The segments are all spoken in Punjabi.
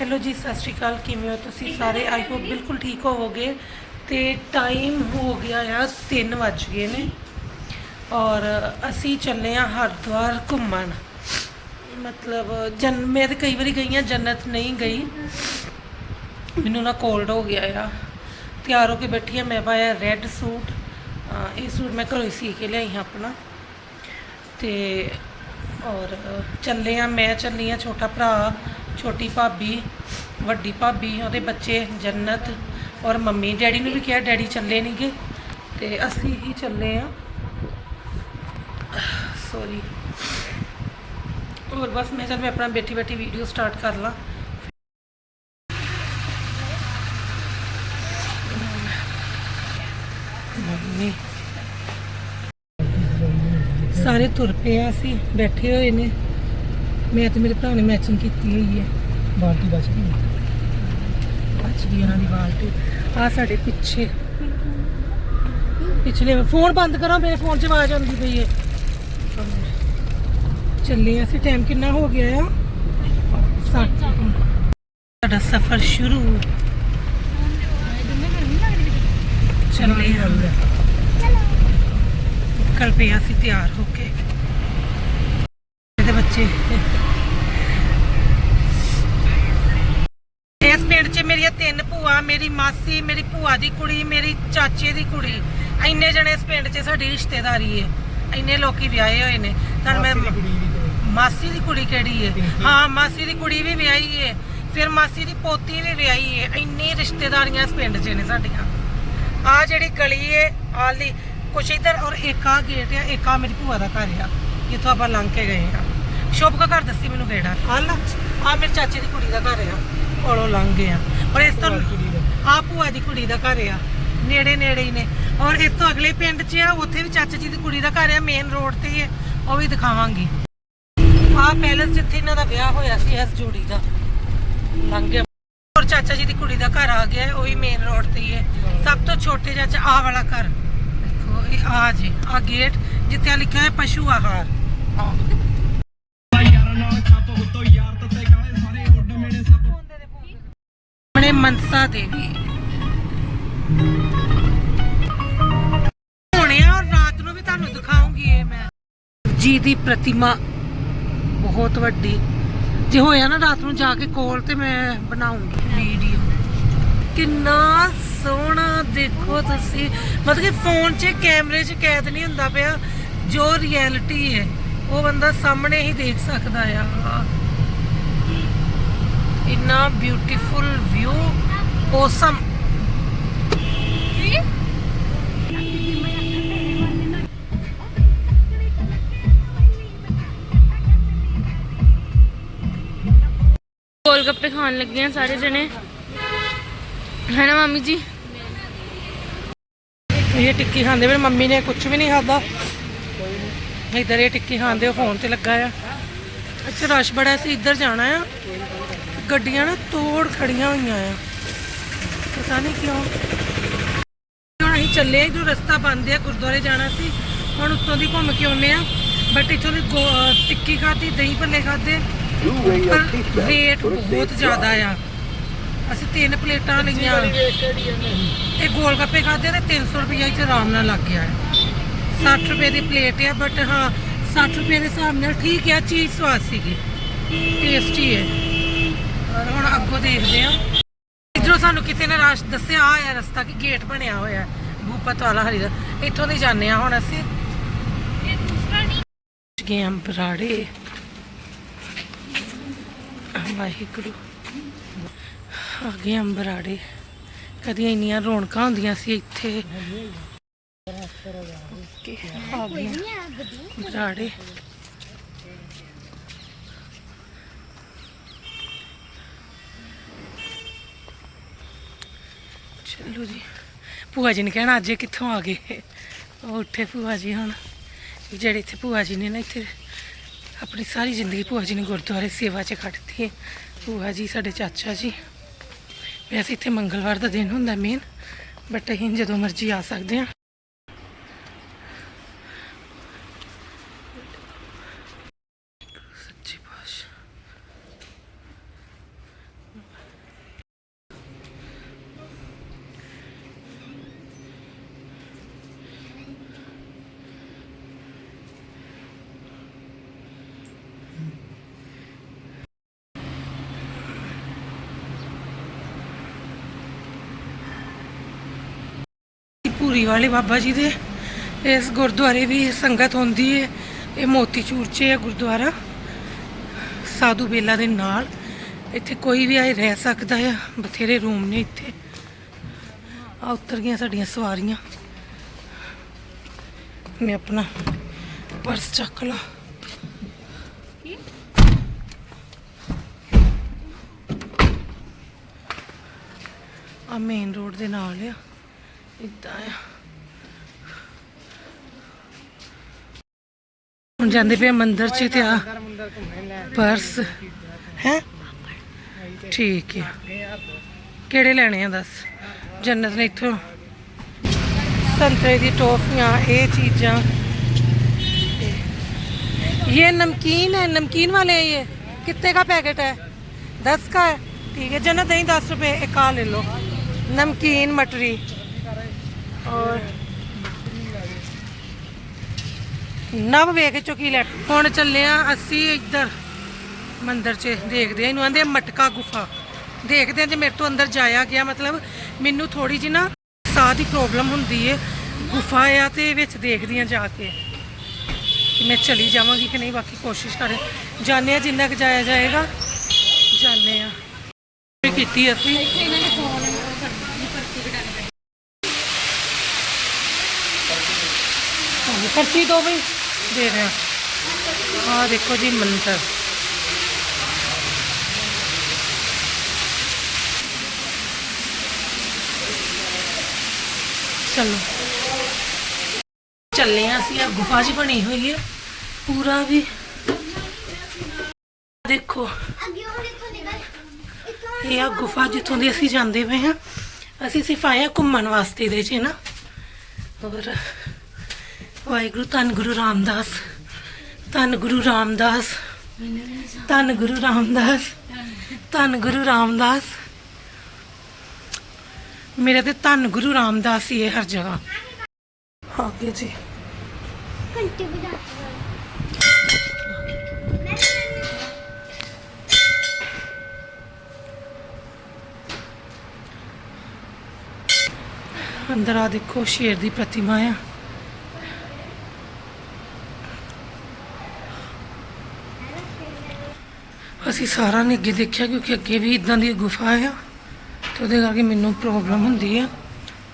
ਹੈਲੋ ਜੀ, ਸਤਿ ਸ਼੍ਰੀ ਅਕਾਲ, ਕਿਵੇਂ ਹੋ ਤੁਸੀਂ ਸਾਰੇ? ਆਈ ਹੋਪ ਬਿਲਕੁਲ ਠੀਕ ਹੋਵੋਗੇ। ਤੇ ਟਾਈਮ ਹੋ ਗਿਆ ਆ 3 ਵੱਜ ਗਏ ਨੇ। ਔਰ ਅਸੀਂ ਚੱਲੇ ਆ ਹਰਿਦੁਆਰ ਘੁੰਮਣ। ਮਤਲਬ ਜਨ, ਮੈਂ ਤਾਂ ਕਈ ਵਾਰੀ ਗਈ ਆ ਜੰਨਤ ਨਹੀਂ ਗਈ। ਮੈਨੂੰ ਨਾ ਕੋਲਡ ਹੋ ਗਿਆ ਆ। ਤਿਆਰ ਹੋ ਕੇ ਬੈਠੀ ਆ ਮੈਂ ਪਾਇਆ ਰੈੱਡ ਸੂਟ ਇਹ ਸੂਟ ਮੈਂ ਘਰੋਂ ਹੀ ਸੀ ਕੇ ਲਿਆਈ ਹਾਂ ਆਪਣਾ। ਤੇ ਔਰ ਚੱਲੇ ਆ ਮੈਂ ਚੱਲੀ ਆ ਛੋਟਾ ਭਰਾ ਛੋਟੀ ਭਾਬੀ, ਵੱਡੀ ਭਾਬੀ, ਉਹਦੇ ਬੱਚੇ ਜੰਨਤ ਔਰ ਮੰਮੀ। ਡੈਡੀ ਨੂੰ ਵੀ ਕਿਹਾ, ਡੈਡੀ ਚੱਲੇ ਨਹੀਂਗੇ ਤੇ ਅਸੀਂ ਹੀ ਚੱਲੇ ਆ। ਸੌਰੀ ਔਰ ਬਸ ਮੈਂ ਚੱਲ ਮੈਂ ਆਪਣਾ ਬੈਠੀ ਬੈਠੀ ਵੀਡੀਓ ਸਟਾਰਟ ਕਰ ਲਾਂ। ਮੰਮੀ। ਸਾਰੇ ਤੁਰ ਪਏ ਆ ਅਸੀਂ, ਬੈਠੇ ਹੋਏ ਨੇ। ਮੈਂ ਤੇ ਮੇਰੇ ਭਰਾ ਨੇ ਮੈਚਿੰਗ ਕੀਤੀ ਹੋਈ ਹੈ ਬਾਲਟੀ ਬਚ ਗਈ ਅੱਜ ਵੀ ਉਹਨਾਂ ਦੀ ਬਾਲਟੀ ਆ ਸਾਡੇ ਪਿੱਛੇ ਪਿਛਲੇ ਫੋਨ ਬੰਦ ਕਰੋ ਮੇਰੇ ਫੋਨ 'ਚ ਆਵਾਜ਼ ਆਉਂਦੀ ਪਈ ਹੈ ਚੱਲੇ ਅਸੀਂ ਟਾਈਮ ਕਿੰਨਾ ਹੋ ਗਿਆ ਆ ਸੱਤ ਸਾਡਾ ਸਫ਼ਰ ਸ਼ੁਰੂ ਚੱਲੇ ਹਾਂ ਕੱਲ ਪਿਆ ਸੀ ਤਿਆਰ ਹੋ ਕੇ ਇਹਦੇ ਬੱਚੇ। ਇਸ ਪਿੰਡ 'ਚ ਮੇਰੀਆਂ ਤਿੰਨ ਭੂਆ ਮੇਰੀ ਮਾਸੀ ਮੇਰੀ ਭੂਆ ਦੀ ਕੁੜੀ ਮੇਰੀ ਚਾਚੇ ਦੀ ਕੁੜੀ। ਇੰਨੇ ਜਣੇ ਇਸ ਪਿੰਡ 'ਚ ਸਾਡੀ ਰਿਸ਼ਤੇਦਾਰੀ ਹੈ ਇੰਨੇ ਲੋਕੀ ਵਿਆਹੇ ਹੋਏ ਨੇ। ਤਾਂ ਮੈਂ ਮਾਸੀ ਦੀ ਕੁੜੀ ਕਿਹੜੀ ਹੈ ਹਾਂ ਮਾਸੀ ਦੀ ਕੁੜੀ ਵੀ ਵਿਆਹੀ ਹੈ ਫਿਰ ਮਾਸੀ ਦੀ ਪੋਤੀ ਵੀ ਵਿਆਹੀ ਹੈ ਇੰਨੀ ਰਿਸ਼ਤੇਦਾਰੀਆਂ ਇਸ ਪਿੰਡ 'ਚ ਨੇ ਸਾਡੀਆਂ। ਆ ਜਿਹੜੀ ਗਲੀ ਹੈ ਆਲੀ ਕੁਛ ਇਧਰ ਔਰ ਇੱਕ ਆ ਗੇਟ ਆ ਇੱਕ ਆ ਮੇਰੀ ਭੂਆ ਦਾ ਘਰ ਆ। ਜਿੱਥੋਂ ਆਪਾਂ ਲੰਘ ਕੇ ਗਏ ਆ। ਸ਼ੋਭ ਦਾ ਘਰ ਦੱਸੀ ਮੈਨੂੰ ਕਿਹੜਾ ਆ ਲੈ ਆ ਮੇਰੇ ਚਾਚੇ ਦੀ ਕੁੜੀ ਦਾ ਘਰ ਆ ਕੋਲੋਂ ਲੰਘ ਗਏ ਆ ਔਰ ਇਸ ਤੋਂ ਆ ਭੂਆ ਦੀ ਕੁੜੀ ਦਾ ਘਰ ਆ ਨੇੜੇ ਨੇੜੇ ਹੀ ਨੇ। ਔਰ ਇਸ ਤੋਂ ਅਗਲੇ ਪਿੰਡ 'ਚ ਆ ਉੱਥੇ ਵੀ ਚਾਚਾ ਜੀ ਦੀ ਕੁੜੀ ਦਾ ਘਰ ਆ ਮੇਨ ਰੋਡ ਤੇ ਹੀ ਹੈ ਉਹ ਵੀ ਦਿਖਾਵਾਂਗੀ। ਆ ਪੈਲਸ ਜਿੱਥੇ ਇਹਨਾਂ ਦਾ ਵਿਆਹ ਹੋਇਆ ਸੀ ਇਸ ਜੋੜੀ ਦਾ। ਲੰਘ ਗਿਆ। ਔਰ ਚਾਚਾ ਜੀ ਦੀ ਕੁੜੀ ਦਾ ਘਰ ਆ ਗਿਆ ਉਹ ਵੀ ਮੇਨ ਰੋਡ ਤੇ ਹੀ ਹੈ ਸਭ ਤੋਂ ਛੋਟੇ ਚਾਚਾ ਆ ਵਾਲਾ ਘਰ। ਦੇਖੋ ਇਹ ਆ ਜੀ ਆ ਗੇਟ ਜਿੱਥੇ ਆ ਲਿਖਿਆ ਹੈ ਪਸ਼ੂ ਆਹਾਰ। ਆਹ। ਨਾਲ ਛੱਪ ਹੁੱਤੋ ਯਾਰ ਤੱਤੇ ਕਾਲੇ ਸਾਰੇ ਉੱਡ ਮੇੜੇ ਸੱਪ ਆਪਣੇ ਮਨਸਾ ਦੇਵੀ ਹੁਣੇ ਔਰ ਰਾਤ ਨੂੰ ਵੀ ਤੁਹਾਨੂੰ ਦਿਖਾਉਂਗੀ ਇਹ ਮੈਂ। ਜੀ ਦੀ ਪ੍ਰਤਿਮਾ ਬਹੁਤ ਵੱਡੀ। ਜੇ ਹੋਇਆ ਨਾ ਰਾਤ ਨੂੰ ਜਾ ਕੇ ਕੋਲ ਤੇ ਮੈਂ ਬਣਾਉਂਗੀ ਵੀਡੀਓ। ਕਿੰਨਾ ਸੋਹਣਾ ਦੇਖੋ ਤੁਸੀਂ। ਮਤਲਬ ਕਿ ਫੋਨ 'ਚ, ਕੈਮਰੇ 'ਚ ਕੈਦ ਨਹੀਂ ਹੁੰਦਾ ਪਿਆ। ਜੋ ਰਿਐਲਿਟੀ ਹੈ। ਉਹ ਬੰਦਾ ਸਾਹਮਣੇ ਹੀ ਦੇਖ ਸਕਦਾ ਆ। ਇੰਨਾ beautiful view awesome gol gappe ਖਾਣ ਲੱਗੇ ਆ ਸਾਰੇ ਜਣੇ। ਹੈ ਨਾ ਮਾਮੀ ਜੀ? ਇਹ ਟਿੱਕੀ ਖਾਂਦੇ ਮੇਰੇ ਮੰਮੀ ਨੇ ਕੁਝ ਵੀ ਨਹੀਂ ਖਾਦਾ ਇੱਧਰ ਇਹ ਟਿੱਕੀ ਖਾਂਦੇ ਉਹ ਫੋਨ ਤੇ ਲੱਗਾ ਆ। ਅੱਛਾ ਰਸ਼ ਬੜਾ ਸੀ, ਇੱਧਰ ਜਾਣਾ ਆ। ਗੱਡੀਆਂ ਨਾ ਤੋੜ ਖੜੀਆਂ ਹੋਈਆਂ ਆ। ਪਤਾ ਨਹੀਂ ਕਿਉਂ। ਹੁਣ ਅਸੀਂ ਚੱਲੇ ਜੋ ਰਸਤਾ ਬੰਦ ਆ, ਗੁਰਦੁਆਰੇ ਜਾਣਾ ਸੀ। ਹੁਣ ਉੱਤੋਂ ਦੀ ਘੁੰਮ ਕੇ ਆਉਨੇ ਆ। ਬਟ ਇੱਥੋਂ ਦੀ ਗੋ- ਟਿੱਕੀ ਖਾਧੀ, ਦਹੀਂ ਭੱਲੇ ਖਾਦੇ ਪਰ ਰੇਟ ਬਹੁਤ ਜ਼ਿਆਦਾ ਆ। ਅਸੀਂ ਤਿੰਨ ਪਲੇਟਾਂ ਲਈਆਂ। ਇਹ ਗੋਲ ਗੱਪੇ ਖਾਦੇ ਤੇ 300 ਰੁਪਏ ਇੱਥੇ ਆਰਾਮ ਨਾਲ ਲੱਗ ਗਿਆ ਹੈ 60 ਰੁਪਏ ਦੀ ਪਲੇਟ ਹੈ ਬਟ ਹਾਂ 60 ਰੁਪਏ ਦੇ ਹਿਸਾਬ ਨਾਲ ਠੀਕ ਹੈ ਚੀਜ਼ ਸਵਾਦ ਸੀਗੀ। ਟੇਸਟੀ ਹੈ ਔਰ ਹੁਣ ਅੱਗੋਂ ਦੇਖਦੇ ਆ। ਇਧਰੋਂ ਸਾਨੂੰ ਕਿਤੇ ਨੇ ਰਾਸ਼ ਦੱਸਿਆ ਆ ਹੈ ਰਸਤਾ ਕਿ ਗੇਟ ਬਣਿਆ ਹੋਇਆ ਭੂਪਤ ਵਾਲਾ ਹਰੀ ਦਾ। ਇੱਥੋਂ ਦੀ ਜਾਂਦੇ ਆ ਹੁਣ ਅਸੀਂ। ਗਏ ਆਂ ਬਰਾੜੇ। ਵਾਹਿਗੁਰੂ। ਆ ਗਏ ਆਂ ਬਰਾੜੇ। ਕਦੀ ਇੰਨੀਆਂ ਰੌਣਕਾਂ ਹੁੰਦੀਆਂ ਸੀ ਇੱਥੇ। ਓਕੇ ਆ ਗਏ ਆਂ ਬਰਾੜੇ ਚਲੋ ਜੀ। ਭੂਆ ਜੀ ਨੇ ਕਹਿਣਾ ਅੱਜ ਇਹ ਕਿੱਥੋਂ ਆ ਗਏ? ਉਹ ਉੱਠੇ ਭੂਆ ਜੀ ਹੁਣ। ਜਿਹੜੇ ਇੱਥੇ ਭੂਆ ਜੀ ਨੇ ਨਾ ਇੱਥੇ ਆਪਣੀ ਸਾਰੀ ਜ਼ਿੰਦਗੀ ਭੂਆ ਜੀ ਨੇ ਗੁਰਦੁਆਰੇ ਸੇਵਾ 'ਚ ਕੱਟਤੀ ਹੈ। ਭੂਆ ਜੀ ਸਾਡੇ ਚਾਚਾ ਜੀ। ਵੈਸੇ ਇੱਥੇ ਮੰਗਲਵਾਰ ਦਾ ਦਿਨ ਹੁੰਦਾ ਮੇਨ ਬਟ ਅਸੀਂ ਜਦੋਂ ਮਰਜ਼ੀ ਆ ਸਕਦੇ ਹਾਂ। ਧੂਰੀ ਵਾਲੇ ਬਾਬਾ ਜੀ ਦੇ। ਇਸ ਗੁਰਦੁਆਰੇ ਵੀ ਸੰਗਤ ਹੁੰਦੀ ਹੈ ਇਹ ਮੋਤੀਚੂਰ 'ਚ ਹੈ ਗੁਰਦੁਆਰਾ। ਸਾਧੂ ਬੇਲਾ ਦੇ ਨਾਲ। ਇੱਥੇ ਕੋਈ ਵੀ ਆਏ ਰਹਿ ਸਕਦਾ ਆ। ਬਥੇਰੇ ਰੂਮ ਨੇ ਇੱਥੇ। ਆ ਉਤਰ ਗਈਆਂ ਸਾਡੀਆਂ ਸਵਾਰੀਆਂ। ਮੈਂ ਆਪਣਾ ਪਰਸ ਚੱਕ ਲਾ। ਆ ਮੇਨ ਰੋਡ ਦੇ ਨਾਲ ਆ। ਇਦਾਂ ਆ ਹੁਣ ਜਾਂਦੇ ਪਏ ਆ ਮੰਦਿਰ ਚ ਤੇ ਆ ਪਰਸ ਹੈ ਠੀਕ ਹੈ ਕਿਹੜੇ ਲੈਣੇ ਆ ਦੱਸ ਜੰਨਤ ਨੇ ਇੱਥੋਂ ਸੰਤਰੇ ਦੀ ਟੋਫੀਆਂ ਇਹ ਚੀਜ਼ਾਂ ये नमकीन है नमकीन वाले है ये कितने का पैकेट है दस का है ठीक है जन्नत दही दस रुपए एक का ले लो नमकीन मटरी और ਨਵ ਵੇਖ ਚੁੱਕੀ ਲੈ। ਹੁਣ ਚੱਲੇ ਆ ਅਸੀਂ ਇੱਧਰ। ਮੰਦਿਰ 'ਚ ਦੇਖਦੇ ਆ। ਇਹਨੂੰ ਆਂਦੇ ਮਟਕਾ ਗੁਫਾ। ਦੇਖਦੇ ਆ ਜੇ ਮੇਰੇ ਤੋਂ ਅੰਦਰ ਜਾਇਆ ਗਿਆ। ਮਤਲਬ ਮੈਨੂੰ ਥੋੜੀ ਜਿਹੀ ਨਾ ਸਾਹ ਦੀ ਪ੍ਰੋਬਲਮ ਹੁੰਦੀ ਏ। ਗੁਫਾ ਆ ਤੇ ਵਿੱਚ ਦੇਖਦੀ ਆ ਜਾ ਕੇ ਕਿ ਮੈਂ ਚਲੀ ਜਾਵਾਂਗੀ ਕਿ ਨਹੀਂ। ਬਾਕੀ ਕੋਸ਼ਿਸ਼ ਕਰ ਜਾਣੇ ਆ ਜਿੰਨਾ ਕੁ ਜਾਇਆ ਜਾਏਗਾ। ਜਾਣੇ ਆ। ਕੀਤੀ ਅਸੀਂ। ਹਾਂਜੀ, ਪਰਚੀ ਦੋ ਬਈ। ਦੇ ਰਹੇ ਆ ਦੇਖੋ ਜੀ ਮੰਤਰ। ਚਲੋ। ਚੱਲੇ ਆ ਅਸੀਂ ਆ ਗੁਫਾ ਜੀ ਬਣੀ ਹੋਈ ਹੈ ਪੂਰਾ ਵੀ। ਦੇਖੋ। ਇਹ ਆ ਗੁਫਾ ਜਿੱਥੋਂ ਦੀ ਅਸੀਂ ਜਾਂਦੇ ਪਏ ਹਾਂ ਅਸੀਂ ਸਿਰਫ ਆਏ ਹਾਂ ਘੁੰਮਣ ਵਾਸਤੇ ਇਹਦੇ 'ਚ ਨਾ। ਔਰ ਵਾਹਿਗੁਰੂ ਧੰਨ ਗੁਰੂ ਰਾਮਦਾਸ ਧੰਨ ਗੁਰੂ ਰਾਮਦਾਸ ਧੰਨ ਗੁਰੂ ਰਾਮਦਾਸ ਧੰਨ ਗੁਰੂ ਰਾਮਦਾਸ। ਮੇਰੇ ਤੇ ਧੰਨ ਗੁਰੂ ਰਾਮਦਾਸ ਹੀ ਹੈ ਹਰ ਜਗ੍ਹਾ। ਆਗੇ ਜੀ। ਘੰਟੇ ਵਜਾ ਅੰਦਰ ਆ ਦੇਖੋ ਸ਼ੇਰ ਦੀ ਪ੍ਰਤਿਮਾ ਆ। ਅਸੀਂ ਸਾਰਾ ਨੇ ਅੱਗੇ ਦੇਖਿਆ ਕਿਉਂਕਿ ਅੱਗੇ ਵੀ ਇਦਾਂ ਦੀ ਗੁਫਾ ਆ ਤੇ ਉਹਦੇ ਕਰਕੇ ਮੈਨੂੰ ਪ੍ਰੋਬਲਮ ਹੁੰਦੀ ਆ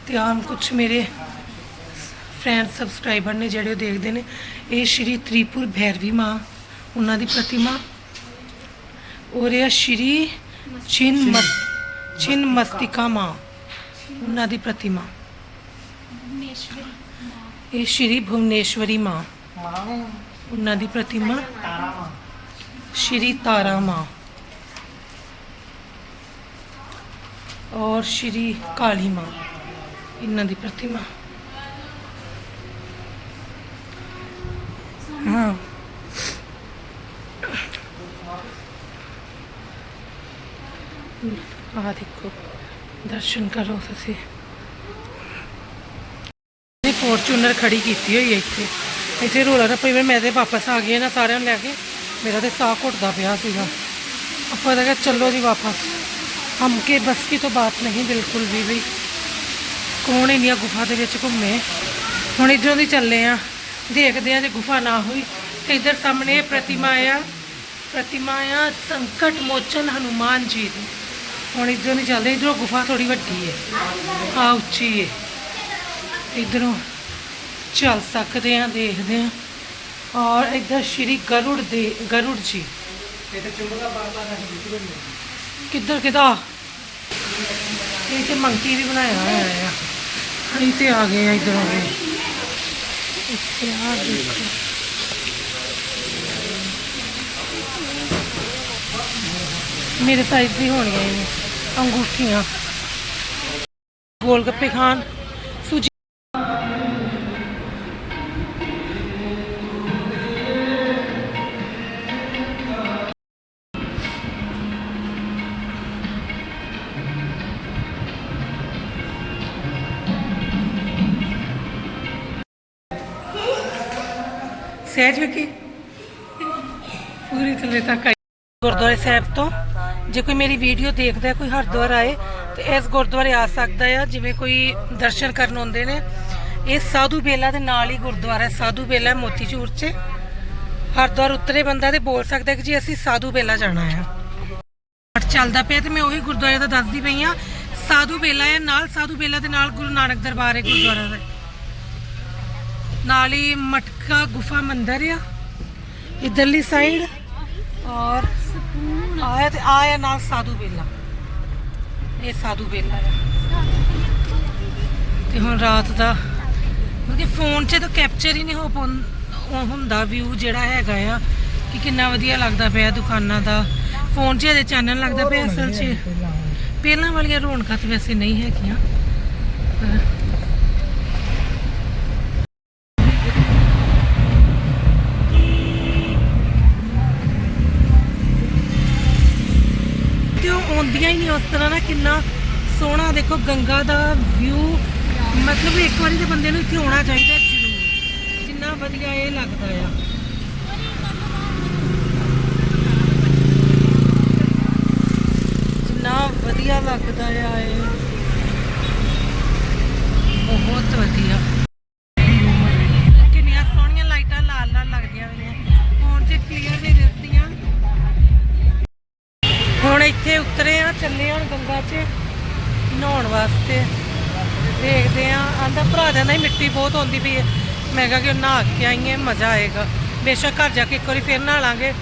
ਤੇ ਆਮ ਕੁਝ ਮੇਰੇ ਫਰੈਂਡ ਸਬਸਕ੍ਰਾਈਬਰ ਨੇ ਜਿਹੜੇ ਉਹ ਦੇਖਦੇ ਨੇ, ਇਹ ਸ਼੍ਰੀ ਤ੍ਰਿਪੁਰ ਭੈਰਵੀ ਮਾਂ, ਉਹਨਾਂ ਦੀ ਪ੍ਰਤਿਮਾ। ਔਰ ਇਹ ਸ਼੍ਰੀ ਚਿਨ ਮਸ ਚਿਨ ਮਸਤਿਕਾ ਮਾਂ, ਉਹਨਾਂ ਦੀ ਪ੍ਰਤਿਮਾ। ਇਹ ਸ਼੍ਰੀ ਭੁਵਨੇਸ਼ਵਰੀ ਮਾਂ, ਉਹਨਾਂ ਦੀ ਪ੍ਰਤਿਮਾ। ਸ਼੍ਰੀ ਤਾਰਾ ਮਾਂ ਔਰ ਸ਼੍ਰੀ ਕਾਲੀ ਮਾਂ ਇਹਨਾਂ ਦੀ ਪ੍ਰਤਿਮਾ ਹਾਂ ਆ ਦੇਖੋ ਦਰਸ਼ਨ ਕਰੋ ਤੁਸੀਂ ਇਹ ਫੋਰਚੂਨਰ ਖੜੀ ਕੀਤੀ ਹੋਈ ਹੈ ਇੱਥੇ ਇੱਥੇ ਰੋਲਾ ਰੱਪਾ ਜਿਵੇਂ ਮੈਂ ਤੇ ਵਾਪਸ ਆ ਗਈ ਨਾ ਸਾਰਿਆਂ ਨੂੰ ਲੈ ਕੇ ਮੇਰਾ ਤੇ ਸਾਹ ਘੁੱਟਦਾ ਪਿਆ ਸੀਗਾ। ਆਪਾਂ ਤਾਂ ਕਿਹਾ ਚਲੋ ਜੀ ਵਾਪਸ। ਹਮ ਕੇ ਬਸ ਕੀ ਤਾਂ ਬਾਤ ਨਹੀਂ ਬਿਲਕੁਲ ਵੀ ਬਈ ਕੌਣ ਇੰਨੀਆਂ ਗੁਫਾ ਦੇ ਵਿੱਚ ਘੁੰਮੇ? ਹੁਣ ਇੱਧਰੋਂ ਦੀ ਚੱਲੇ ਆ। ਦੇਖਦੇ ਆ ਜੇ ਗੁਫਾ ਨਾ ਹੋਈ ਤੇ ਇੱਧਰ ਸਾਹਮਣੇ ਪ੍ਰਤਿਮਾ ਆ। ਪ੍ਰਤਿਮਾ ਆ ਸੰਕਟ ਮੋਚਨ ਹਨੂਮਾਨ ਜੀ ਦੀ। ਹੁਣ ਇੱਧਰੋਂ ਦੀ ਚੱਲਦੇ ਇੱਧਰੋਂ ਗੁਫਾ ਥੋੜੀ ਵੱਡੀ ਹੈ ਆ ਉੱਚੀ ਹੈ ਇਧਰੋਂ ਚੱਲ ਸਕਦੇ ਆ, ਦੇਖਦੇ ਆ। ਔਰ ਇੱਧਰ ਸ਼੍ਰੀ ਗਰੁੜ ਦੇ ਗਰੁੜ ਜੀ। ਕਿੱਧਰ ਕਿਦਾ ਇਹ ਤੇ ਮੰਕੀ ਵੀ ਬਣਾਇਆ ਹੋਇਆ ਆ। ਅਸੀਂ ਤੇ ਆ ਗਏ ਆ ਇਧਰੋਂ ਆ ਦੇਖੋ ਮੇਰੇ ਸਾਈਜ਼ ਦੀ ਹੋਣੀਆਂ ਇਹ ਅੰਗੂਠੀਆਂ। ਗੋਲ ਗੱਪੇ ਖਾਣ। ਸਹਿਜ ਵਿਕੀ ਪੂਰੀ ਥੱਲੇ ਤੱਕ ਗੁਰਦੁਆਰੇ ਸਾਹਿਬ ਤੋਂ ਜੇ ਕੋਈ ਮੇਰੀ ਵੀਡੀਓ ਦੇਖਦਾ ਕੋਈ ਹਰਿਦੁਆਰ ਆਏ, ਤੇ ਇਸ ਗੁਰਦੁਆਰੇ ਆ ਸਕਦਾ ਆ ਜਿਵੇਂ ਕੋਈ ਦਰਸ਼ਨ ਕਰਨ ਆਉਂਦੇ ਨੇ। ਇਹ ਸਾਧੂ ਬੇਲਾ ਦੇ ਨਾਲ ਹੀ ਗੁਰਦੁਆਰਾ ਹੈ, ਸਾਧੂ ਬੇਲਾ ਮੋਤੀਚੂਰ 'ਚ। ਹਰਿਦੁਆਰ ਉਤਰੇ ਬੰਦਾ ਤੇ ਬੋਲ ਸਕਦਾ ਕਿ ਜੀ ਅਸੀਂ ਸਾਧੂ ਬੇਲਾ ਜਾਣਾ ਆ ਪਾਠ ਚੱਲਦਾ ਪਿਆ ਤੇ ਮੈਂ ਉਹੀ ਗੁਰਦੁਆਰੇ ਦਾ ਦੱਸਦੀ ਪਈ ਆ ਸਾਧੂ ਬੇਲਾ ਹੈ, ਨਾਲ ਸਾਧੂ ਬੇਲਾ ਦੇ ਨਾਲ ਗੁਰੂ ਨਾਨਕ ਦਰਬਾਰ ਹੈ, ਗੁਰਦੁਆਰਾ ਦਾ। ਨਾਲ ਹੀ ਮਟਕਾ ਗੁਫਾ ਮੰਦਿਰ ਆ, ਇਧਰਲੀ ਸਾਈਡ ਔਰ ਆਇਆ ਤੇ ਆਇਆ ਨਾਲ ਸਾਧੂ ਬੇਲਾ। ਇਹ ਸਾਧੂ ਬੇਲਾ ਹੈ ਤੇ ਹੁਣ ਰਾਤ ਦਾ, ਕਿਉਂਕਿ ਫੋਨ 'ਚ ਤਾਂ ਕੈਪਚਰ ਹੀ ਨਹੀਂ ਹੋ ਪਾਉਂ- ਹੁੰਦਾ ਵਿਊ ਜਿਹੜਾ ਹੈਗਾ ਆ, ਕਿ ਕਿੰਨਾ ਵਧੀਆ ਲੱਗਦਾ ਪਿਆ ਦੁਕਾਨਾਂ ਦਾ। ਫੋਨ 'ਚ ਇਹਦੇ ਚਾਨਣ ਲੱਗਦਾ ਪਿਆ ਅਸਲ 'ਚ। ਪਹਿਲਾਂ ਵਾਲੀਆਂ ਰੌਣਕਾਂ ਤਾਂ ਵੈਸੇ ਨਹੀਂ ਹੈਗੀਆਂ ਪਰ ਹੀ ਨਹੀਂ ਉਸ ਤਰ੍ਹਾਂ ਨਾ, ਕਿੰਨਾ ਸੋਹਣਾ ਦੇਖੋ ਗੰਗਾ ਦਾ ਵਿਊ ਮਤਲਬ ਇੱਕ ਵਾਰੀ ਤੇ ਬੰਦੇ ਨੂੰ ਇੱਥੇ ਆਉਣਾ ਚਾਹੀਦਾ ਜ਼ਰੂਰ। ਜਿੰਨਾ ਵਧੀਆ ਇਹ ਲੱਗਦਾ ਆ। ਜਿੰਨਾ ਵਧੀਆ ਲੱਗਦਾ ਆ ਇਹ। ਬਹੁਤ ਵਧੀਆ। ਆ ਗੰਗਾ 'ਚ ਨਹਾਉਣ ਵਾਸਤੇ। ਦੇਖਦੇ ਆ ਆਂਦਾ ਭਰਾ ਜਾਂਦਾ ਹੀ ਮਿੱਟੀ ਬਹੁਤ ਆਉਂਦੀ ਪਈ ਹੈ। ਮੈਂ ਕਿਹਾ ਕਿ ਨਹਾ ਕੇ ਆਈਏ, ਮਜ਼ਾ ਆਏਗਾ। ਬੇਸ਼ੱਕ ਘਰ ਜਾ ਕੇ ਇੱਕ ਵਾਰੀ ਫੇਰ ਨਹਾ ਲਾਂਗੇ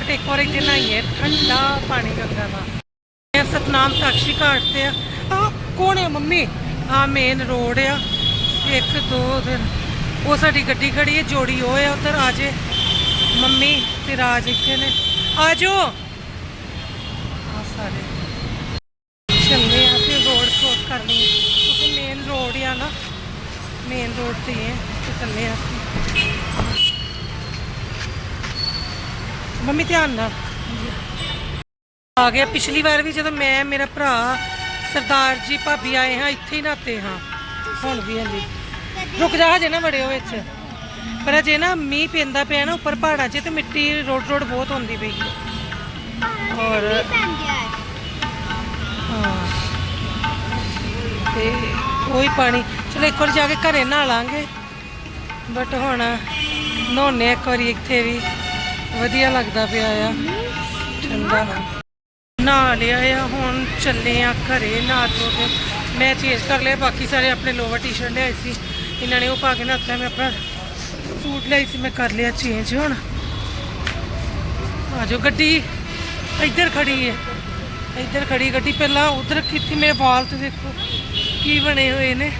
ਬਟ ਇੱਕ ਵਾਰੀ ਇੱਥੇ ਨਹਾਈਏ, ਠੰਡਾ ਪਾਣੀ ਗੰਗਾ ਦਾ। ਇਹ ਸਤਨਾਮ ਸਾਖੀ ਘਾਟ ਤੇ ਆ। ਆ ਕੌਣ ਹੈ ਮੰਮੀ? ਆ ਮੇਨ ਰੋਡ ਆ। ਇੱਕ, ਦੋ ਦਿਨ। ਉਹ ਸਾਡੀ ਗੱਡੀ ਖੜੀ ਹੈ, ਜੋੜੀ ਉਹ ਹੈ ਉਧਰ ਆ ਜੇ। ਮੰਮੀ ਤੇ ਰਾਜ ਇੱਥੇ ਨੇ। ਆ ਜਾਓ। ਆ ਸਾਰੇ। ਚੱਲੇ ਆ ਫਿਰ ਰੋਡ ਕ੍ਰੋਸ ਕਰਨੀ ਹੈ ਕਿਉਂਕਿ ਮੇਨ ਰੋਡ ਆ ਨਾ ਮੇਨ ਰੋਡ ਤੇ ਹੈ ਤੇ ਚੱਲੇ ਆ ਅਸੀਂ। ਮੰਮੀ ਧਿਆਨ ਨਾਲ। ਆ ਗਿਆ, ਪਿਛਲੀ ਵਾਰ ਵੀ ਜਦੋਂ ਮੈਂ, ਮੇਰਾ ਭਰਾ ਸਰਦਾਰ ਜੀ ਭਾਬੀ ਆਏ ਹਾਂ, ਇੱਥੇ ਹੀ ਨਾਤੇ ਹਾਂ। ਹੁਣ ਵੀ ਹਾਂਜੀ। ਰੁਕ ਜਾ, ਹਜੇ ਨਾ ਵੜਿਓ ਵਿੱਚ। ਪਰ ਅਜੇ ਨਾ ਮੀਂਹ ਪੈਂਦਾ ਪਿਆ ਨਾ, ਉੱਪਰ ਪਹਾੜਾਂ 'ਚ, ਤੇ ਮਿੱਟੀ ਰੋਡ ਰੋਡ ਬਹੁਤ ਹੁੰਦੀ ਪਈ ਔਰ ਤੇ ਉਹੀ ਪਾਣੀ। ਚਲੋ ਇੱਕ ਵਾਰ ਜਾ ਕੇ ਘਰੇ ਨਹਾ ਲਾਂਗੇ। ਬਟ ਹੁਣ ਨਹਾਉਣੇ ਇੱਕ ਵਾਰੀ ਇੱਥੇ ਵੀ। ਵਧੀਆ ਲੱਗਦਾ ਪਿਆ ਆ। ਠੰਡਾ। ਨਹਾ ਲਿਆ ਆ, ਹੁਣ ਚੱਲੇ ਆ ਘਰੇ ਨਹਾ ਧੋ ਕੇ। ਮੈਂ ਚੇਂਜ ਕਰ ਲਿਆ, ਬਾਕੀ ਸਾਰੇ ਆਪਣੇ ਲੋਵਰ ਟੀ-ਸ਼ਰਟ ਲਿਆਏ ਸੀ। ਇਹਨਾਂ ਨੇ ਉਹ ਪਾ ਕੇ ਨਹਾਤਾ, ਮੈਂ ਆਪਣਾ ਸੂਟ ਲਿਆਈ ਸੀ, ਮੈਂ ਕਰ ਲਿਆ ਚੇਂਜ ਹੁਣ। ਆ ਜਾਓ, ਗੱਡੀ ਇੱਧਰ ਖੜੀ ਹੈ। ਇੱਧਰ ਖੜੀ ਗੱਡੀ, ਪਹਿਲਾਂ ਉਧਰ ਕੀਤੀ, ਮੇਰੇ ਵਾਲ ਤੇ ਦੇਖੋ। ਕੀ ਬਣੇ ਹੋਏ ਨੇ?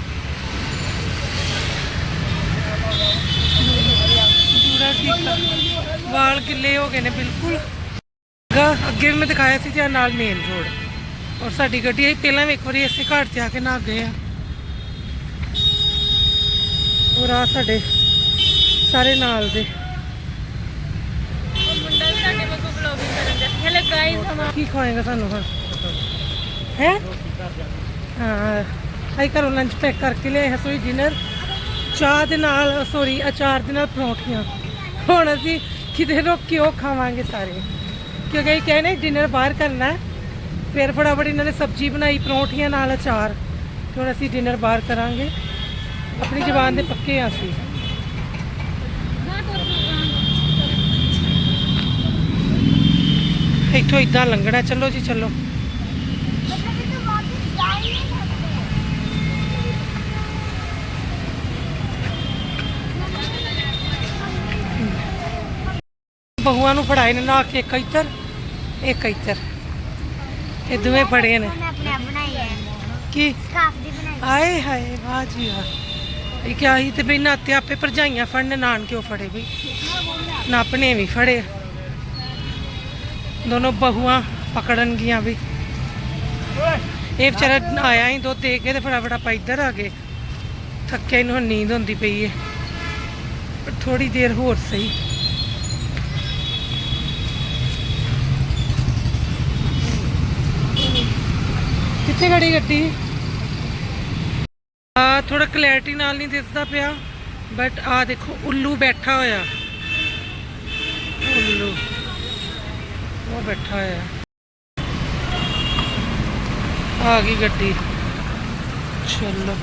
ਪੂਰਾ ਕੀਤਾ ਵਾਲ ਗਿੱਲੇ ਹੋ ਗਏ ਨੇ ਬਿਲਕੁਲ। ਅੱਗੇ ਵੀ ਮੈਂ ਦਿਖਾਇਆ ਸੀ ਤੇ ਨਾਲ ਮੇਨ ਰੋਡ ਔਰ ਸਾਡੀ ਗੱਡੀ ਆਈ ਪਹਿਲਾਂ ਵੀ ਇੱਕ ਵਾਰੀ ਇਸੇ ਘਾਟ ਤੇ ਆ ਕੇ ਨਹਾ ਗਏ ਆ। ਔਰ ਆ ਸਾਡੇ ਸਾਰੇ ਨਾਲ ਦੇ। ਕੀ ਖਵਾਏਗਾ ਸਾਨੂੰ ਹੁਣ? ਹੈ? ਹਾਂ। ਅਸੀਂ ਘਰੋਂ ਲੰਚ ਪੈਕ ਕਰਕੇ ਲਿਆਏ ਹਸੋਈ ਡਿਨਰ ਚਾਹ ਦੇ ਨਾਲ ਸੋਰੀ ਅਚਾਰ ਦੇ ਨਾਲ ਪਰੌਂਠੀਆਂ। ਹੁਣ ਅਸੀਂ ਕਿਤੇ ਰੁਕ ਕੇ ਉਹ ਖਾਵਾਂਗੇ ਸਾਰੇ। ਕਿਉਂਕਿ ਇਹ ਕਹਿੰਦੇ ਡਿਨਰ ਬਾਹਰ ਕਰਨਾ ਫਿਰ ਫਟਾਫਟ ਇਹਨਾਂ ਨੇ ਸਬਜ਼ੀ ਬਣਾਈ, ਪਰੌਂਠੀਆਂ ਨਾਲ ਅਚਾਰ। ਤੇ ਹੁਣ ਅਸੀਂ ਡਿਨਰ ਬਾਹਰ ਕਰਾਂਗੇ। ਆਪਣੀ ਜਬਾਨ ਦੇ ਪੱਕੇ ਆ ਅਸੀਂ। ਇੱਥੋਂ ਇਦਾਂ ਲੰਘਣਾ, ਚਲੋ ਜੀ, ਚਲੋ। ਬਹੂਆਂ ਨੂੰ ਫੜਾਏ ਨੇ ਨਾ ਕੇ ਇੱਕ ਇੱਧਰ ਇੱਕ ਇੱਧਰ। ਇਹ ਦੋਵੇਂ ਫੜੇ ਨੇ। ਆਪਣੇ ਬਣਾਈ ਹੈ। ਕੀ? ਸਕਾਫ ਦੀ ਬਣਾਈ। ਆਏ ਹਾਏ ਵਾਹ ਜੀ ਵਾਹ। ਇਹ ਕਿਹਾ ਸੀ ਤੇ ਬਈ ਨਾਤੇ ਆਪੇ ਭਰਜਾਈਆਂ ਫੜਨ ਨਾਨ ਕਿਉਂ ਫੜੇ ਬਈ। ਨਾਪਣੇ ਵੀ ਫੜੇ। ਦੋਨੋਂ ਬਹੂਆਂ ਪਕੜਨ ਗੀਆਂ ਵੀ ਇਹ ਵਿਚਾਰਾ ਆਇਆ ਹੀ ਦੁੱਧ ਦੇ ਕੇ ਤੇ ਫਟਾਫਟ ਆਪਾਂ ਇੱਧਰ ਆ ਗਏ। ਥੱਕਿਆ ਇਹਨੂੰ ਹੁਣ ਨੀਂਦ ਹੁੰਦੀ ਪਈ ਏ। ਪਰ ਥੋੜੀ ਦੇਰ ਹੋਰ ਸਹੀ। ਕਿੱਥੇ ਖੜੀ ਗੱਡੀ? ਆ ਥੋੜਾ ਕਲੈਰਿਟੀ ਨਾਲ ਨਹੀਂ ਦਿਸਦਾ ਪਿਆ ਬਟ ਆ ਦੇਖੋ, ਉੱਲੂ ਬੈਠਾ ਹੋਇਆ। ਉੱਲੂ, ਉਹ ਬੈਠਾ ਹੋਇਆ। ਆ ਗਈ ਗੱਡੀ। ਚਲੋ।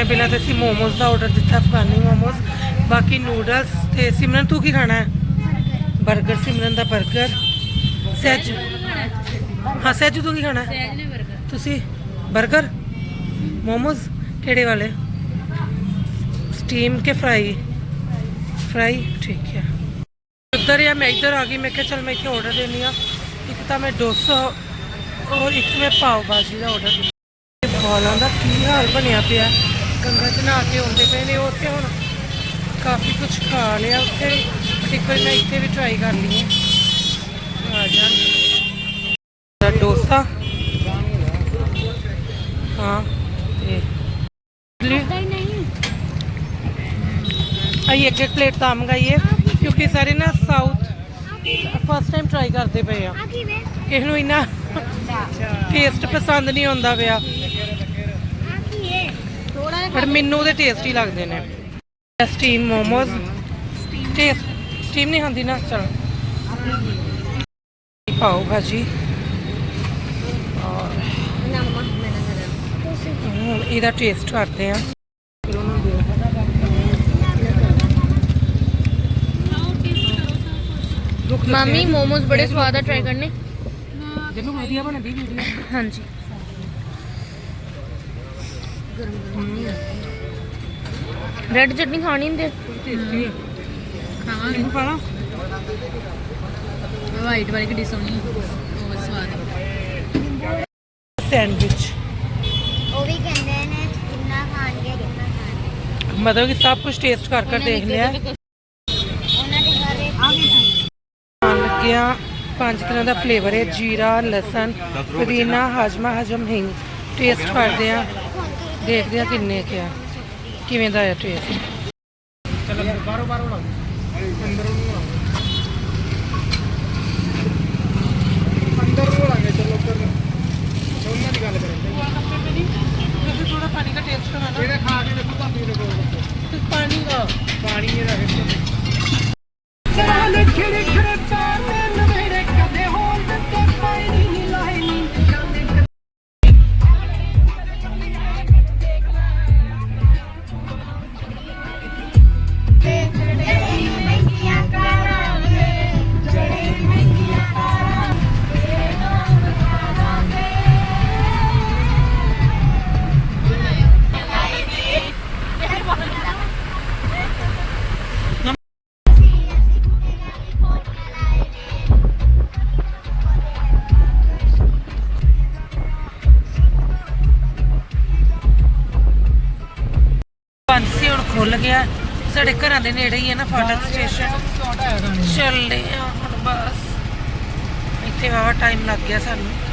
ਪਹਿਲਾਂ ਤਾਂ ਅਸੀਂ ਮੋਮੋਸ ਦਾ ਆਰਡਰ ਦਿੱਤਾ ਅਫਗਾਨੀ ਮੋਮੋਸ ਬਾਕੀ ਨੂਡਲਸ ਤੇ ਸਿਮਰਨ ਤੂੰ ਕੀ ਖਾਣਾ ਹੈ? 버ਗਰ ਸਿਮਰਨ ਦਾ 버ਗਰ ਸਹਿਜ। ਹਾਂ ਸਹਿਜ ਤੂੰ ਕੀ ਖਾਣਾ? ਹੈ ਤੁਸੀਂ? 버ਗਰ ਮੋਮੋਸ ਕਿਹੜੇ ਵਾਲੇ? ਸਟੀਮ ਕੇ ਫਰਾਈ? ਫਰਾਈ? ਠੀਕ ਹੈ। ਉੱਧਰ ਆ ਮੈਂ ਇੱਧਰ ਆ ਗਈ ਮੈਂ ਕਿਹਾ ਚਲ ਮੈਂ ਇੱਥੇ ਆਰਡਰ ਦੇਣੀ ਆ ਇੱਕ ਤਾਂ ਮੈਂ ਡੋਸਾ ਔਰ ਇੱਕ ਮੈਂ ਪਾਓ ਭਾਜੀ ਦਾ ਆਰਡਰ ਦਿੱਤਾ ਬਾਲਾਂ ਦਾ ਕੀ ਹਾਲ ਬਣਿਆ ਪਿਆ? ਗੰਗਾ ਚ ਨਹਾ ਕੇ ਆਉਂਦੇ ਪਏ ਨੇ ਉਹ ਉੱਥੇ ਹੁਣ ਕਾਫੀ ਕੁਝ ਖਾ ਲਿਆ ਉੱਥੇ। ਇੱਕ ਵਾਰੀ ਮੈਂ ਇੱਥੇ ਵੀ ਟਰਾਈ ਕਰ ਲਈ ਆ ਜਾ ਪਾਸਾ ਹਾਂ ਆਈ ਇੱਕ ਇੱਕ ਪਲੇਟ ਤਾਂ ਮੰਗਾਈਏ ਕਿਉਂਕਿ ਸਾਰੇ ਨਾ ਸਾਊਥ ਫਸਟ ਟਾਈਮ ਟਰਾਈ ਕਰਦੇ ਪਏ ਆ। ਕਿਸੇ ਨੂੰ ਇੰਨਾ ਟੇਸਟ ਪਸੰਦ ਨਹੀਂ ਆਉਂਦਾ ਪਿਆ। ਪਰ ਮੈਨੂੰ ਉਹਦੇ ਟੇਸਟ ਹੀ ਲੱਗਦੇ ਨੇ। ਸਟੀਮ ਮੋਮੋਸ ਸਟੀਮ ਨਹੀਂ ਹੁੰਦੀ ਨਾ ਚਲ। ਪਾਓ ਭਾਜੀ। ਹੁਣ ਇਹਦਾ ਟੇਸਟ ਕਰਦੇ ਆ ਫਿਰ ਉਹਨੂੰ ਦੇ ਰੁਕ ਮਾਮੀ ਮੋਮੋਸ ਬੜੇ ਸਵਾਦ ਆ ਟਰਾਈ ਕਰਨੇ। ਜਿਹਨੂੰ ਵਧੀਆ ਬਣਦੀ ਵੀਡੀਓ ਹਾਂਜੀ। ਰੈਡ ਚਟਨੀ ਖਾਣੀ ਹੁੰਦੀ ਟੇਸਟੀ ਹੈ ਖਾਵਾਂਗੇ। ਇਹਨੂੰ ਪਾਣਾ ਵਾਈਟ ਵਾਲੀ ਕਿੱਡੀ ਸੋਹਣੀ ਬਹੁਤ ਸਵਾਦ ਸੈਂਡਵਿਚ ਮਤਲਬ ਕਿ ਸਭ ਕੁਝ ਟੇਸਟ ਕਰ ਕਰ ਦੇਖ ਲਿਆ। ਉਹਨਾਂ ਦੇ ਘਰੇ ਖਾਣ ਲੱਗਿਆ ਪੰਜ ਤਰ੍ਹਾਂ ਦਾ ਫਲੇਵਰ ਹੈ ਜੀਰਾ ਲਸਣ ਪੁਦੀਨਾ ਹਾਜਮਾ ਹਜਮ ਹਿੰਗ। ਟੇਸਟ ਕਰਦੇ ਆ ਦੇਖਦੇ ਆ ਕਿੰਨੇ ਕਿਆ ਕਿਵੇਂ ਦਾ ਹੈ ਟੇਸਟ ਚਲੋ ਬਾਰੋ ਬਾਰੋ ਲਾ ਅੰਦਰੋਂ ਨੂੰ ਆ ਅੰਦਰ ਨੂੰ ਲਾਗੇ ਚਲੋ ਉੱਧਰ ਨੂੰ ਉਹਨਾਂ ਦੀ ਗੱਲ ਕਰਾਂਗੇ। ਤੁਸੀਂ ਥੋੜਾ ਪਾਣੀ ਦਾ ਟੇਸਟ ਕਰਾਣਾ ਇਹਨੇ ਖਾ ਕੇ ਦੇਖੋ ਭਾਬੀ ਦੇ ਕੋਲ ਪਾਣੀ ਦਾ ਪਾਣੀ ਇਹਦਾ ਖੁੱਲ ਗਿਆ। ਸਾਡੇ ਘਰਾਂ ਦੇ ਨੇੜੇ ਹੀ ਹੈ ਨਾ ਫਾਟਕ ਸਟੇਸ਼ਨ ਚੱਲਦੇ ਆ ਹੁਣ। ਬਸ। ਇੱਥੇ ਵਾਵਾ ਟਾਈਮ ਲੱਗ ਗਿਆ ਸਾਨੂੰ।